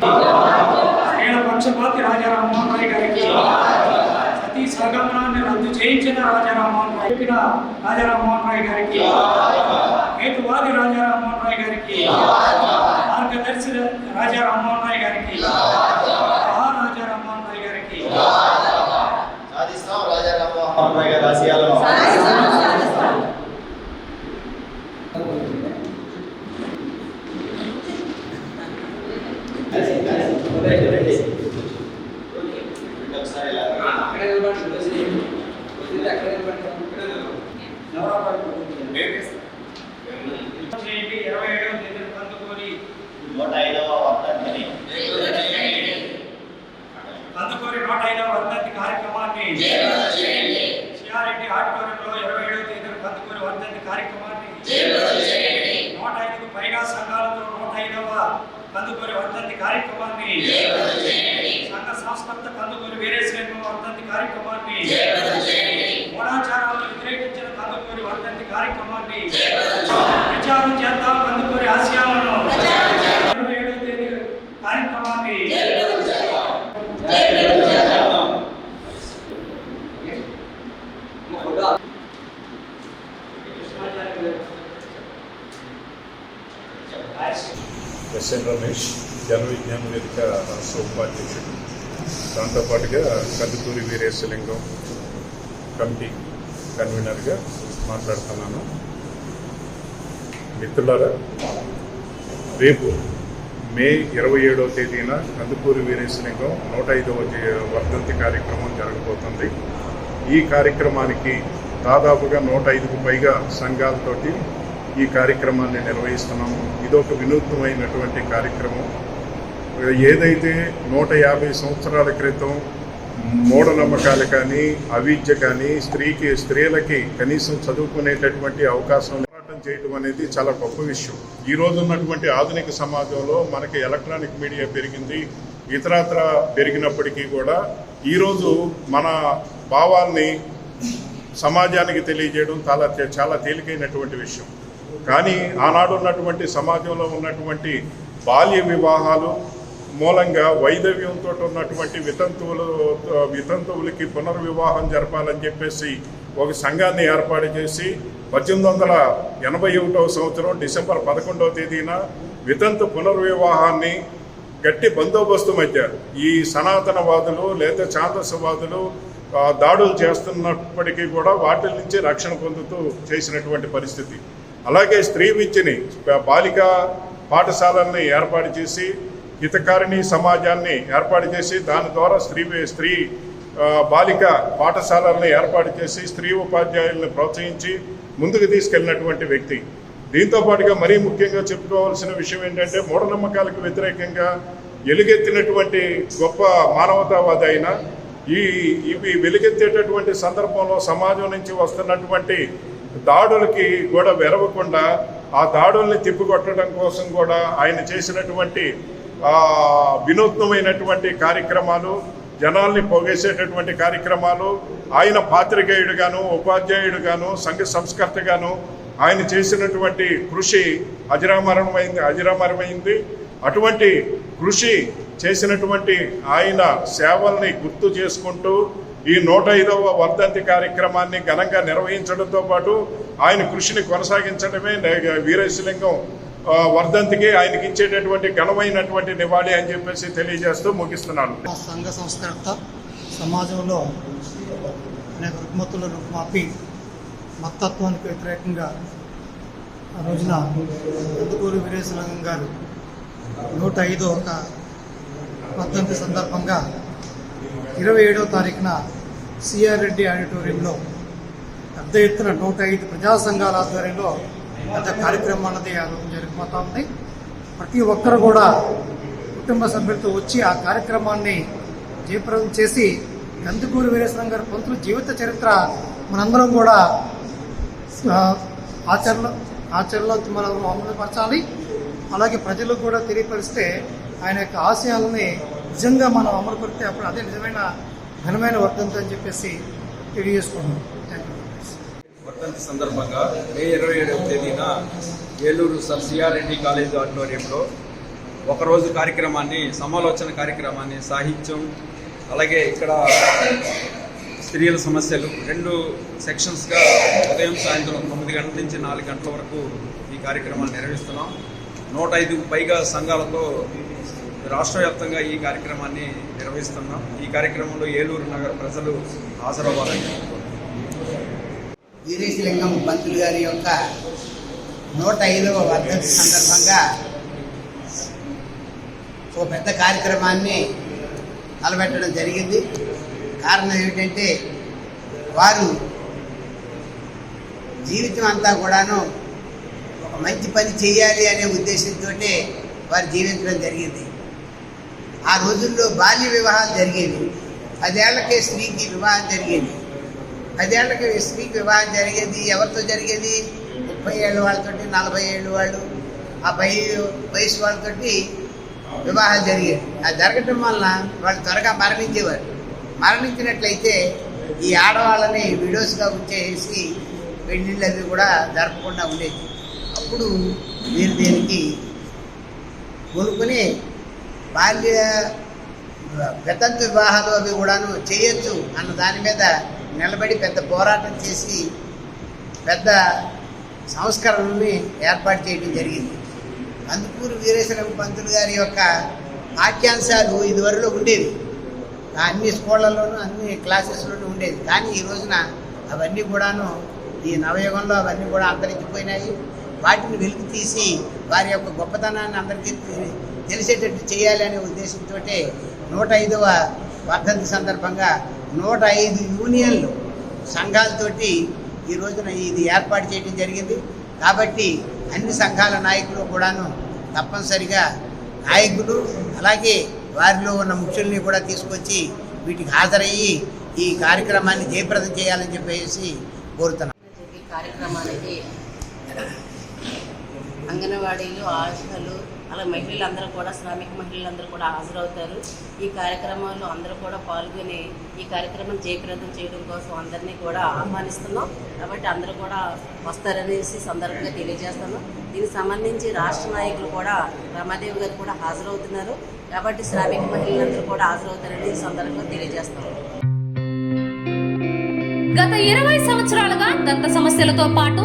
స్త్రీల పక్షపాతి రాజా రామ్మోహన్ రాయ్ గారికి సతీ సహగమనాన్ని రద్దు చేయించిన రాజా రామ్మోహన్ రాయ్ చెప్పిన రాజా రామ్మోహన్ రాయ్ గారికి హేతువాది రాజా రామ్మోహన్ రాయ్ గారికి మార్గదర్శి రాజా రామ్మోహన్ రాయ్ గారికి మహారాజా రామ్మోహన్ రాయ్ గారికి సాధిస్తాం రాజా రామ్మోహన్ రాయ్ గారి ఆశయాలను ఒకసారి ఇలా చేయండి ఇరవై ఏడవ తేదీ కందుకూరి నూట ఐదవ వర్ధంతిని కందుకూరి నూట ఐదవ వర్ధంతి కార్యక్రమాన్ని సిఆర్రెడ్డి ఆడిటోరియంలో ఇరవై ఏడవ తేదీన కందుకూరి వర్ధంతి కార్యక్రమాన్ని నూట ఐదుకు పైగా సంఘాలతో నూట ఐదవ కందుకూరి వర్ధంతి కార్యక్రమాన్ని సంఘ సంస్కృత కందుకూరి వీరేశ్వరం వర్ధంతి కార్యక్రమాన్ని మూఢాచారాలను వ్యతిరేకించిన కందుకూరి వర్ధంతి కార్యక్రమాన్ని ప్రచారం చేద్దాం. కందుకూరి ఆశయాలను ఇరవై ఏడవ తేదీ కార్యక్రమాన్ని ఎస్ఎన్ రమేష్ జన విజ్ఞాన వేదిక రాష్ట్ర ఉపాధ్యక్షుడు దాంతోపాటుగా కందుకూరి వీరేశలింగం కమిటీ కన్వీనర్గా మాట్లాడుతున్నాను. మిత్రులారా రేపు మే ఇరవై ఏడవ తేదీన కందుకూరి వీరేశలింగం నూట ఐదవ వర్ధంతి కార్యక్రమం జరగబోతుంది. ఈ కార్యక్రమానికి దాదాపుగా నూట ఐదుకు పైగా సంఘాలతోటి ఈ కార్యక్రమాన్ని నిర్వహిస్తున్నాము. ఇదొక వినూత్నమైనటువంటి కార్యక్రమం. ఏదైతే నూట యాభై సంవత్సరాల క్రితం మూఢనమ్మకాలు కానీ అవిద్య కానీ స్త్రీకి స్త్రీలకి కనీసం చదువుకునేటటువంటి అవకాశం పోరాటం చేయడం అనేది చాలా గొప్ప విషయం. ఈ రోజు ఉన్నటువంటి ఆధునిక సమాజంలో మనకి ఎలక్ట్రానిక్ మీడియా పెరిగింది. ఇతరత్ర పెరిగినప్పటికీ కూడా ఈరోజు మన భావాల్ని సమాజానికి తెలియజేయడం చాలా చాలా తేలికైనటువంటి విషయం. కానీ ఆనాడు ఉన్నటువంటి సమాజంలో ఉన్నటువంటి బాల్య వివాహాలు మూలంగా వైదవ్యంతో ఉన్నటువంటి వితంతువులు వితంతువులకి పునర్వివాహం జరపాలని చెప్పేసి ఒక సంఘాన్ని ఏర్పాటు చేసి పద్దెనిమిది వందల ఎనభై ఒకటవ సంవత్సరం డిసెంబర్ పదకొండవ తేదీన వితంతు పునర్వివాహాన్ని గట్టి బందోబస్తు మధ్య ఈ సనాతనవాదులు లేదా ఛాందసవాదులు దాడులు చేస్తున్నప్పటికీ కూడా వాటి నుంచి రక్షణ పొందుతూ చేసినటువంటి పరిస్థితి. అలాగే స్త్రీ విద్యని బాలిక పాఠశాలల్ని ఏర్పాటు చేసి హితకారిణి సమాజాన్ని ఏర్పాటు చేసి దాని ద్వారా స్త్రీ స్త్రీ బాలిక పాఠశాలల్ని ఏర్పాటు చేసి స్త్రీ ఉపాధ్యాయుల్ని ప్రోత్సహించి ముందుకు తీసుకెళ్ళినటువంటి వ్యక్తి. దీంతో పాటుగా మరీ ముఖ్యంగా చెప్పుకోవాల్సిన విషయం ఏంటంటే మూఢనమ్మకాలకు వ్యతిరేకంగా వెలుగెత్తినటువంటి గొప్ప మానవతావాది అయిన ఈ ఇవి వెలుగెత్తేటటువంటి సందర్భంలో సమాజం నుంచి వస్తున్నటువంటి దాడులకి కూడా వెరవకుండా ఆ దాడుల్ని తిప్పికొట్టడం కోసం కూడా ఆయన చేసినటువంటి వినూత్నమైనటువంటి కార్యక్రమాలు జనాల్ని పోగేసేటటువంటి కార్యక్రమాలు ఆయన పాత్రికేయుడుగాను ఉపాధ్యాయుడుగాను సంఘ సంస్కర్తగాను ఆయన చేసినటువంటి కృషి అజరామరమైంది అజరామరమైంది. అటువంటి కృషి చేసినటువంటి ఆయన సేవల్ని గుర్తు చేసుకుంటూ ఈ నూట ఐదవ వర్ధంతి కార్యక్రమాన్ని ఘనంగా నిర్వహించడంతో పాటు ఆయన కృషిని కొనసాగించడమే వీరేశలింగం వర్ధంతికి ఆయనకి ఇచ్చేటటువంటి ఘనమైనటువంటి నివాళి అని చెప్పేసి తెలియజేస్తూ ముగిస్తున్నాను. సంఘ సంస్కర్త సమాజంలో అనేక రుగ్మతులను మాపి మతత్వానికి వ్యతిరేకంగా ఆ రోజున ఎందుకూరు వీరేశలింగం గారు నూట ఐదో ఒక వర్ధంతి సందర్భంగా ఇరవై ఏడవ తారీఖున సిఆర్ రెడ్డి ఆడిటోరియంలో పెద్ద ఎత్తున నూట ఐదు ప్రజా సంఘాల ఆధ్వర్యంలో పెద్ద కార్యక్రమం అన్నది ఆ రోజు జరిగిపోతా ఉంది. ప్రతి ఒక్కరు కూడా కుటుంబ సభ్యులతో వచ్చి ఆ కార్యక్రమాన్ని జయప్రదం చేసి కందుకూరి వీరేశ్వరం గారి పంతులు జీవిత చరిత్ర మనందరం కూడా ఆచరణ ఆచరణలో మనం అమలుపరచాలి. అలాగే ప్రజలకు కూడా తెలియపరిస్తే ఆయన యొక్క ఆశయాలని నిజంగా మనం అమలు అమలుపరిస్తే అప్పుడు అదే నిజమైన ఘనమైన వర్ధంతి అని చెప్పేసి తెలియజేసుకున్నాం వర్ధంతి సందర్భంగా మే ఇరవై ఏడవ తేదీన ఏలూరు సర్ సిఆర్ఎండి కాలేజ్ ఆడిటోరియంలో ఒకరోజు కార్యక్రమాన్ని సమాలోచన కార్యక్రమాన్ని సాహిత్యం అలాగే ఇక్కడ స్త్రీల సమస్యలు రెండు సెక్షన్స్గా ఉదయం సాయంత్రం తొమ్మిది గంటల నుంచి నాలుగు గంటల వరకు ఈ కార్యక్రమాన్ని నిర్వహిస్తున్నాం. నూట ఐదుకు పైగా సంఘాలతో రాష్ట్ర వ్యాప్తంగా ఈ కార్యక్రమాన్ని నిర్వహిస్తున్నాం. ఈ కార్యక్రమంలో ఏలూరు నగర ప్రజలు హాజరవ్వాలని వీరేశలింగం పంతులు గారి యొక్క నూట ఐదవ వర్ధంతి సందర్భంగా ఓ పెద్ద కార్యక్రమాన్ని తలపెట్టడం జరిగింది. కారణం ఏమిటంటే వారు జీవితం అంతా కూడాను ఒక మంచి పని చేయాలి అనే ఉద్దేశంతో వారు జీవించడం జరిగింది. ఆ రోజుల్లో బాల్య వివాహాలు జరిగేవి. పదేళ్ళకే స్త్రీకి వివాహం జరిగేది. పదేళ్ళకి స్త్రీకి వివాహం జరిగేది. ఎవరితో జరిగేది? ముప్పై ఏళ్ళు వాళ్ళతోటి నలభై ఏళ్ళు వాళ్ళు ఆ పై వయసు వాళ్ళతోటి వివాహాలు జరిగేవి. అది జరగటం వలన వాళ్ళు త్వరగా మరణించేవారు. మరణించినట్లయితే ఈ ఆడవాళ్ళని విడోస్గా ఉంచేసి పెళ్ళిళ్ళు అవి కూడా జరపకుండా ఉండేది. అప్పుడు వీరు దీనికి కోరుకుని బాల్య వితంతు వివాహాలు అవి కూడాను చేయొచ్చు అన్న దాని మీద నిలబడి పెద్ద పోరాటం చేసి పెద్ద సంస్కరణల్ని ఏర్పాటు చేయడం జరిగింది. కందుకూరు వీరేశ్వరం పంతులు గారి యొక్క పాఠ్యాంశాలు ఇదివరలో ఉండేవి. అన్ని స్కూళ్ళలోనూ అన్ని క్లాసెస్లోనూ ఉండేది కానీ ఈ రోజున అవన్నీ కూడాను ఈ నవయుగంలో అవన్నీ కూడా అంతరించిపోయినాయి. వాటిని వెలికి తీసి వారి యొక్క గొప్పతనాన్ని అందరికీ తెలిసేటట్టు చేయాలనే ఉద్దేశంతో నూట ఐదవ వర్ధంతి సందర్భంగా నూట ఐదు యూనియన్లు సంఘాలతోటి ఈ రోజున ఇది ఏర్పాటు చేయడం జరిగింది. కాబట్టి అన్ని సంఘాల నాయకులు కూడాను తప్పనిసరిగా నాయకులు అలాగే వారిలో ఉన్న ముఖ్యుల్ని కూడా తీసుకొచ్చి వీటికి హాజరయ్యి ఈ కార్యక్రమాన్ని జయప్రదం చేయాలని చెప్పేసి కోరుతున్నాను ఈ కార్యక్రమానికి అంగన్వాడీలు ఆశలు అలా మహిళలందరూ కూడా శ్రామిక మహిళలందరూ కూడా హాజరవుతారు. ఈ కార్యక్రమంలో అందరూ కూడా పాల్గొని ఈ కార్యక్రమం జయప్రదం చేయడం కోసం అందరినీ కూడా ఆహ్వానిస్తున్నాం. కాబట్టి అందరూ కూడా వస్తారనేసి సందర్భంగా తెలియజేస్తున్నాం. దీనికి సంబంధించి రాష్ట్ర నాయకులు కూడా రమాదేవి గారు కూడా హాజరవుతున్నారు. కాబట్టి శ్రామిక మహిళలందరూ కూడా హాజరవుతారని సందర్భంగా తెలియజేస్తున్నాం. గత ఇరవై సంవత్సరాలుగా దంత సమస్యలతో పాటు